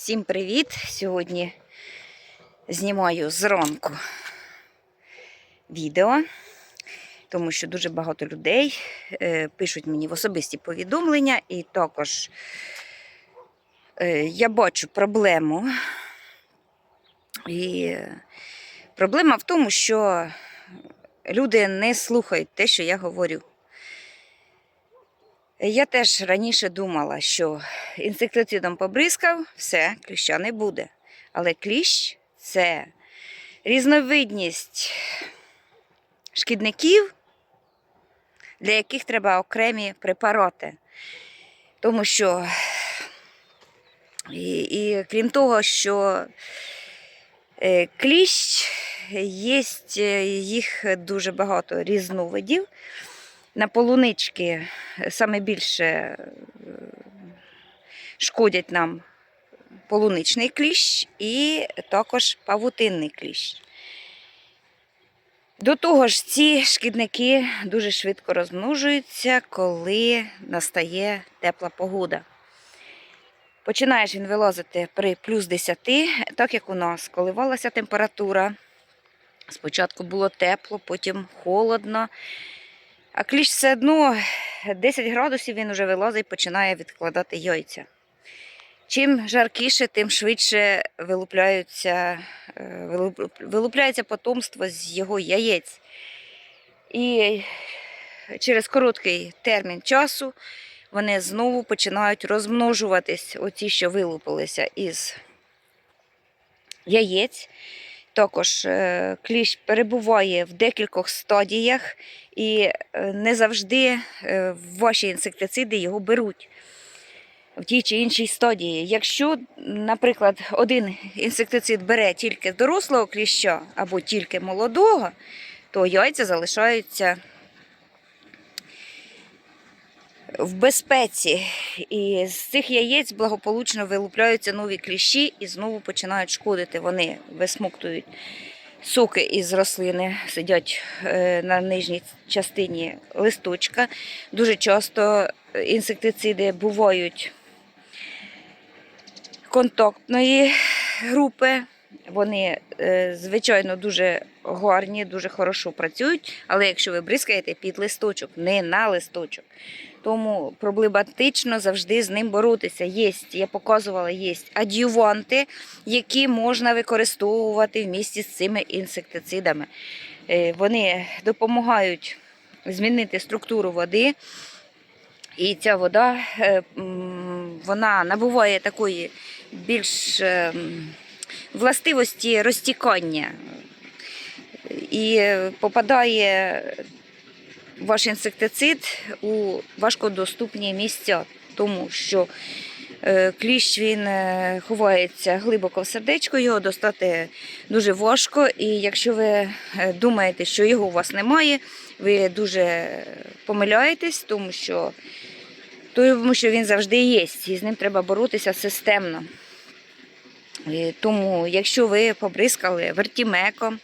Всім привіт! Сьогодні знімаю зранку відео, тому що дуже багато людей е, пишуть мені в особисті повідомлення, і також е, я бачу проблему. І е, проблема в тому, що люди не слухають те, що я говорю. Я теж раніше думала, що інсектицидом побризкав, все, кліща не буде. Але кліщ це різновидність шкідників, для яких треба окремі препарати. Тому що, і, і крім того, що е, кліщ є їх дуже багато різновидів. На полунички саме більше е, шкодять нам полуничний кліщ і також павутинний кліщ. До того ж, ці шкідники дуже швидко розмножуються, коли настає тепла погода. Починаєш він вилазити при плюс 10, так як у нас коливалася температура. Спочатку було тепло, потім холодно. А кліщ все одно 10 градусів він вже вилазить і починає відкладати яйця. Чим жаркіше, тим швидше вилупляються, е, вилупляється потомство з його яєць. І через короткий термін часу вони знову починають розмножуватись, оці, що вилупилися із яєць. Також е, кліщ перебуває в декількох стадіях, і е, не завжди е, ваші інсектициди його беруть в тій чи іншій стадії. Якщо, наприклад, один інсектицид бере тільки дорослого кліща або тільки молодого, то яйця залишаються в безпеці. І з цих яєць благополучно вилупляються нові кліщі і знову починають шкодити. Вони висмоктують соки із рослини, сидять е, на нижній частині листочка. Дуже часто інсектициди бувають контактної групи. Вони, е, звичайно, дуже гарні, дуже хорошо працюють, але якщо ви бризкаєте під листочок, не на листочок, тому проблематично завжди з ним боротися. Є, я показувала, є адюванти, які можна використовувати в місті з цими інсектицидами. Е, Вони допомагають змінити структуру води. І ця вода е, вона набуває такої більш е, властивості розтікання і попадає ваш інсектицид у важкодоступні місця, тому що е, кліщ він е, ховається глибоко в сердечко, його достати дуже важко. І якщо ви е, думаєте, що його у вас немає, ви дуже помиляєтесь, тому що, тому що він завжди є, і з ним треба боротися системно. І Тому, якщо ви побризкали вертімеком,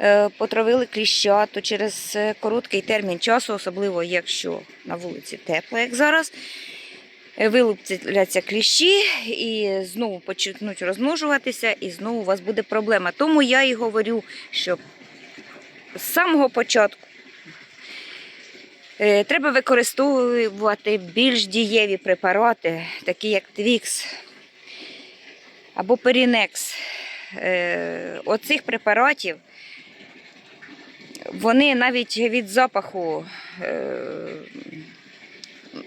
е, потравили кліща, то через е, короткий термін часу, особливо якщо на вулиці тепло, як зараз, е, вилупляться кліщі і знову почнуть розмножуватися, і знову у вас буде проблема. Тому я і говорю, що з самого початку е, треба використовувати більш дієві препарати, такі як Твікс або Перінекс. Оцих препаратів вони навіть від запаху е,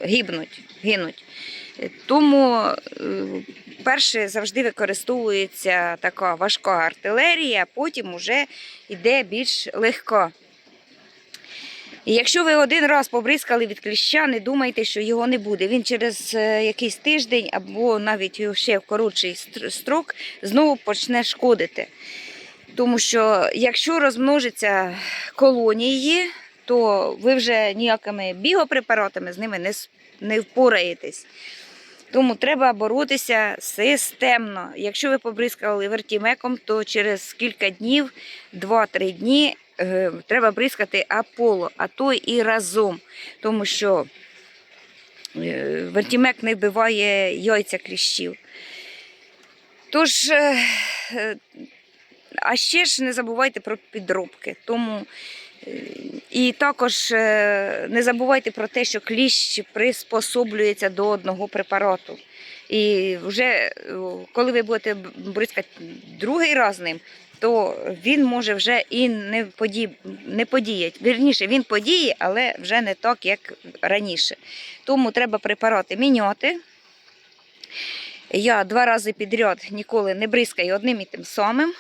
гибнуть, гинуть. Тому е, перше завжди використовується така важка артилерія, потім вже йде більш легка. І якщо ви один раз побризкали від кліща, не думайте, що його не буде. Він через е, якийсь тиждень або навіть ще в коротший строк знову почне шкодити. Тому що якщо розмножаться колонії, то ви вже ніякими бігопрепаратами з ними не, не впораєтесь. Тому треба боротися системно. Якщо ви побризкали вертімеком, то через кілька днів, 2-3 дні, треба бризкати аполо, а то і разом. Тому що е, вертімек не вбиває яйця кліщів. Тож, е, е, а ще ж не забувайте про підробки. Тому е, і також е, не забувайте про те, що кліщ приспособлюється до одного препарату. І вже е, коли ви будете бризкати другий раз ним, то він може вже і не, подій, не подіяти. Вірніше, він подіє, але вже не так, як раніше. Тому треба препарати міняти. Я два рази підряд ніколи не бризкаю одним і тим самим,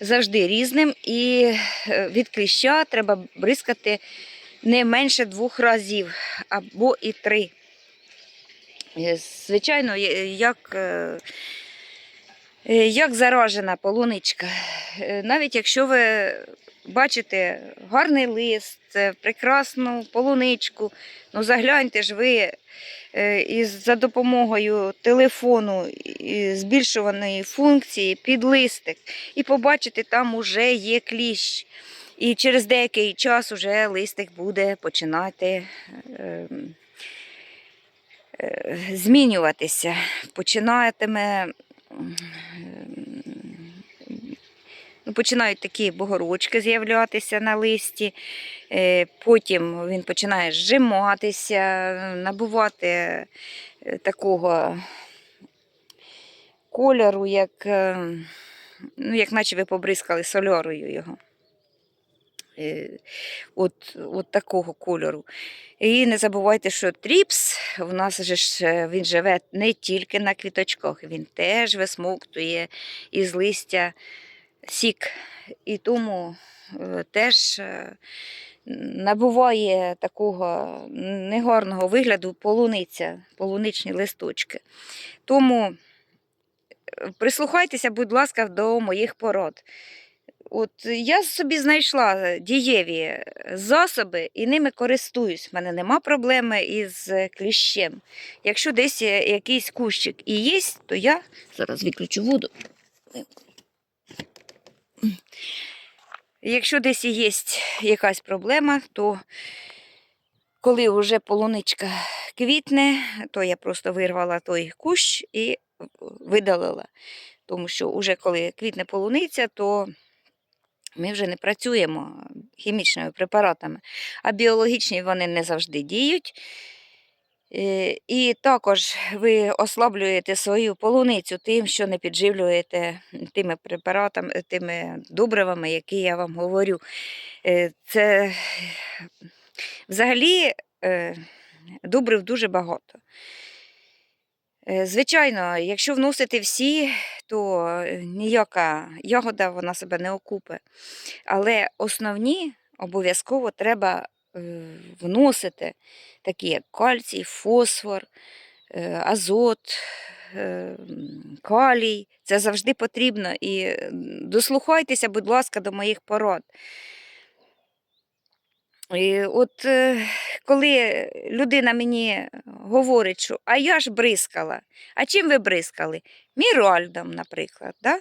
завжди різним. І е, від кліща треба бризкати не менше двох разів або і три. Е, Звичайно, як, е, як заражена полуничка. Е, Навіть якщо ви бачите гарний лист, е, прекрасну полуничку, ну загляньте ж ви е, із за допомогою телефону збільшуваної функції під листик, і побачите, там уже є кліщ. І через деякий час уже листик буде починати. е, е, змінюватися, починатиме. Ну, починають такі богорочки з'являтися на листі, е, потім він починає зжиматися, набувати е, такого кольору, як, е, ну, як наче ви побризкали сольорою його. Е, От, от такого кольору. І не забувайте, що тріпс в нас же ж е, він живе не тільки на квіточках, він теж висмоктує із листя сік. І тому е, теж набуває такого негарного вигляду полуниця, полуничні листочки. Тому прислухайтеся, будь ласка, до моїх порад. От я собі знайшла дієві засоби і ними користуюсь. У мене нема проблеми із кліщем. Якщо десь якийсь кущик і є, то я зараз виключу воду. Якщо десь є якась проблема, то коли вже полуничка квітне, то я просто вирвала той кущ і видалила. Тому що вже коли квітне полуниця, то ми вже не працюємо хімічними препаратами, а біологічні вони не завжди діють. Е, І також ви ослаблюєте свою полуницю тим, що не підживлюєте тими препаратами, тими добривами, які я вам говорю. Е, Це взагалі е, добрив дуже багато. Е, Звичайно, якщо вносити всі, то е, ніяка ягода вона себе не окупе. Але основні обов'язково треба е, вносити, такі як кальцій, фосфор, азот, калій. Це завжди потрібно. І дослухайтеся, будь ласка, до моїх порад. І от коли людина мені говорить, що а я ж бризкала, а чим ви бризкали? Міральдом, наприклад. Да?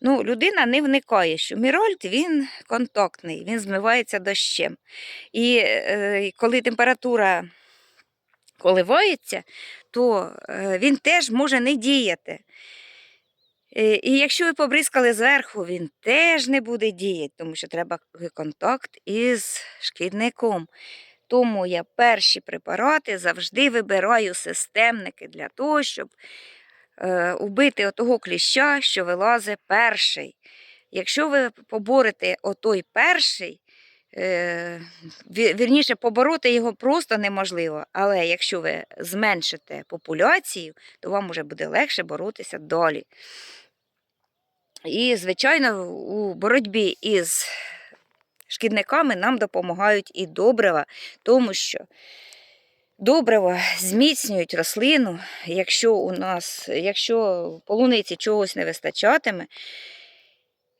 Ну, людина не вникає, що міральд він контактний, він змивається дощем. І е, коли температура коливається, то е, він теж може не діяти. Е, І якщо ви побризкали зверху, він теж не буде діяти, тому що треба контакт із шкідником. Тому я перші препарати завжди вибираю системники для того, щоб е, убити отого кліща, що вилазить перший. Якщо ви поборете отой перший, е, вірніше, побороти його просто неможливо. Але якщо ви зменшите популяцію, то вам вже буде легше боротися далі. І, звичайно, у боротьбі із шкідниками нам допомагають і добрива, тому що добрива зміцнюють рослину. Якщо у нас, якщо полуниці чогось не вистачатиме,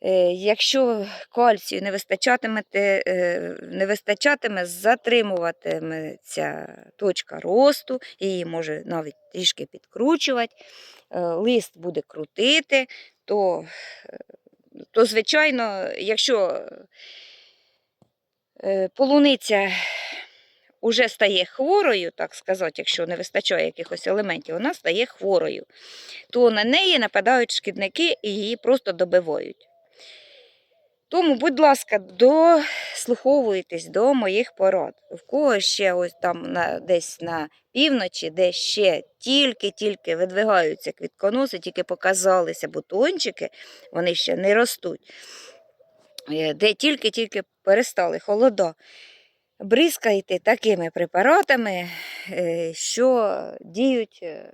е, якщо кальцію не вистачатиме, е, не вистачатиме, затримуватиметься точка росту, її може навіть трішки підкручувати, е, лист буде крутити, то, то звичайно, якщо полуниця вже стає хворою, так сказати, якщо не вистачає якихось елементів, вона стає хворою, то на неї нападають шкідники і її просто добивають. Тому, будь ласка, дослуховуйтесь до моїх порад. В кого ще ось там на, десь на півночі, де ще тільки-тільки видвигаються квітконоси, тільки показалися бутончики, вони ще не ростуть, е, де тільки-тільки перестали холода. Бризкайте такими препаратами, е, що діють е,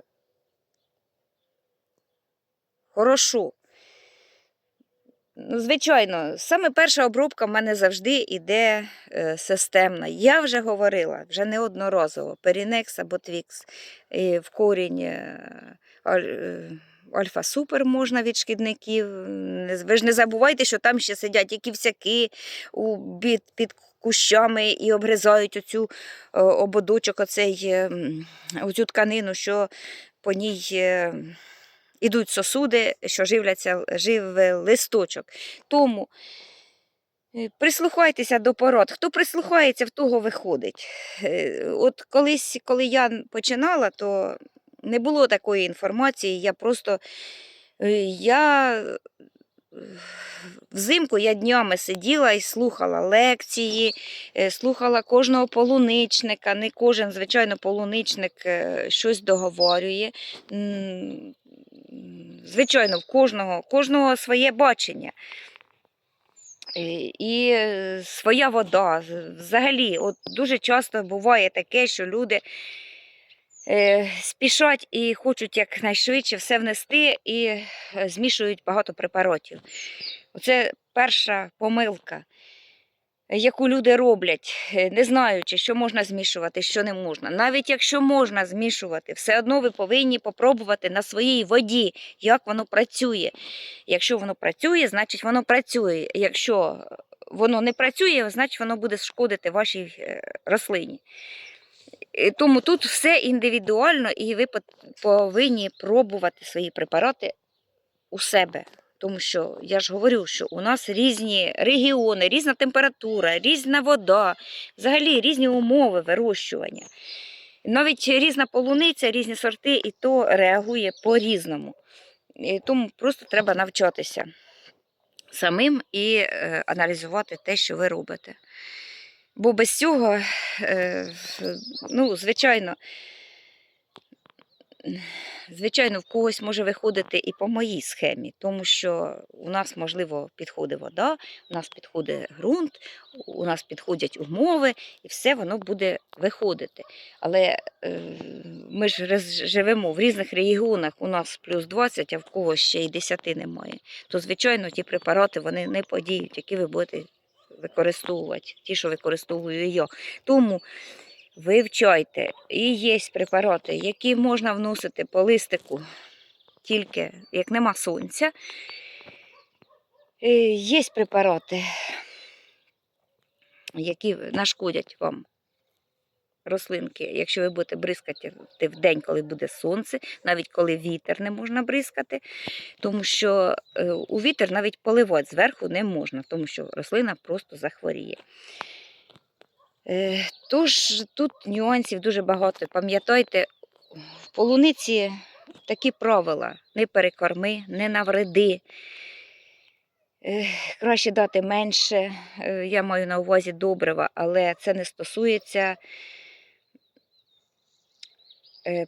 хорошо. Ну, Звичайно, саме перша обробка в мене завжди йде е, системна. Я вже говорила, вже неодноразово, Перінекс або Твікс. В корінь е, е, Альфа-Супер можна від шкідників. Ви ж не забувайте, що там ще сидять ківсяки під, кущами і обгризають оцю е, ободочок, оцей, е, оцю тканину, що по ній. е, ідуть сосуди, що живляться живе листочок. Тому е, прислухайтеся до пород. Хто прислухається, в того виходить. Е, От колись, коли я починала, то не було такої інформації. Я просто е, я е, взимку я днями сиділа і слухала лекції, е, слухала кожного полуничника. Не кожен, звичайно, полуничник щось договорює. Звичайно, в кожного, кожного своє бачення. І, своя вода. Взагалі, от дуже часто буває таке, що люди спішать і хочуть якнайшвидше все внести і е, змішують багато препаратів. Оце перша помилка, яку люди роблять, е, не знаючи, що можна змішувати, що не можна. Навіть якщо можна змішувати, все одно ви повинні попробувати на своїй воді, як воно працює. Якщо воно працює, значить воно працює. Якщо воно не працює, значить воно буде шкодити вашій е, рослині. І Тому тут все індивідуально, і ви повинні пробувати свої препарати у себе. Тому що я ж говорю, що у нас різні регіони, різна температура, різна вода, взагалі різні умови вирощування. Навіть різна полуниця, різні сорти, і то реагує по-різному. Тому просто треба навчатися самим і е, аналізувати те, що ви робите. Бо без цього, е, ну, звичайно, звичайно, в когось може виходити і по моїй схемі, тому що у нас, можливо, підходить вода, у нас підходить ґрунт, у нас підходять умови, і все воно буде виходити. Але е, ми ж живемо в різних регіонах, у нас плюс 20, а в когось ще й 10 немає. То, звичайно, ті препарати вони не подіють, які ви будете використовувати, ті, що використовую я. Тому вивчайте. І є препарати, які можна вносити по листику, тільки як нема сонця. Е, Є препарати, які нашкодять вам рослинки, якщо ви будете бризкати в день, коли буде сонце, навіть коли вітер не можна бризкати, тому що е, у вітер навіть поливати зверху не можна, тому що рослина просто захворіє. Е, Тож тут нюансів дуже багато. Пам'ятайте, в полуниці такі правила: не перекорми, не навреди. Е, Краще дати менше, я маю на увазі добрива, але це не стосується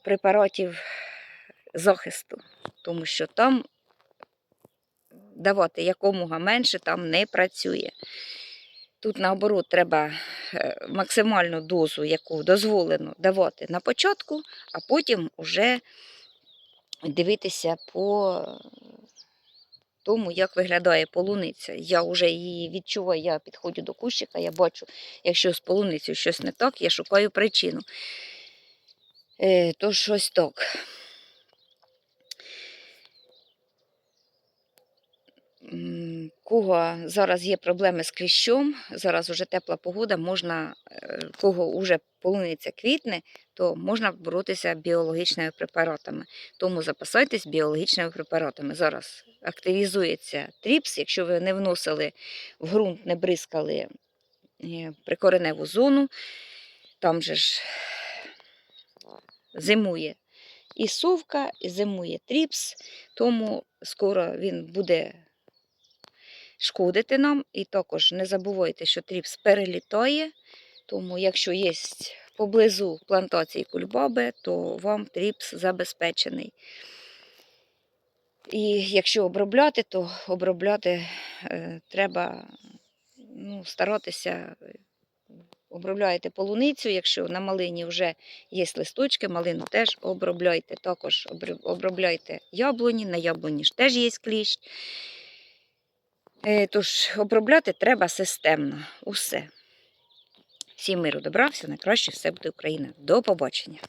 препаратів захисту, тому що там давати якомога менше там не працює. Тут, наоборот, треба е, максимальну дозу, яку дозволено давати на початку, а потім вже дивитися по тому, як виглядає полуниця. Я вже її відчуваю, я підходжу до кущика, я бачу, якщо з полуницею щось не так, я шукаю причину. Е, то щось так. Кого зараз є проблеми з кліщом, зараз вже тепла погода, можна, е, кого вже полуниця квітне, то можна боротися біологічними препаратами. Тому запасайтесь біологічними препаратами. Зараз активізується тріпс, якщо ви не вносили в ґрунт, не бризкали е, прикореневу зону, там же ж зимує і совка, і зимує тріпс, тому скоро він буде шкодити нам. І також не забувайте, що тріпс перелітає, тому якщо є поблизу плантації кульбаби, то вам тріпс забезпечений. І якщо обробляти, то обробляти е, треба ну, старатися. Обробляєте полуницю, якщо на малині вже є листочки, малину теж обробляйте. Також обробляйте яблуні, на яблуні ж теж є кліщ. Е, Тож обробляти треба системно. Усе. Всім миру добра, все найкраще, все буде Україна. До побачення.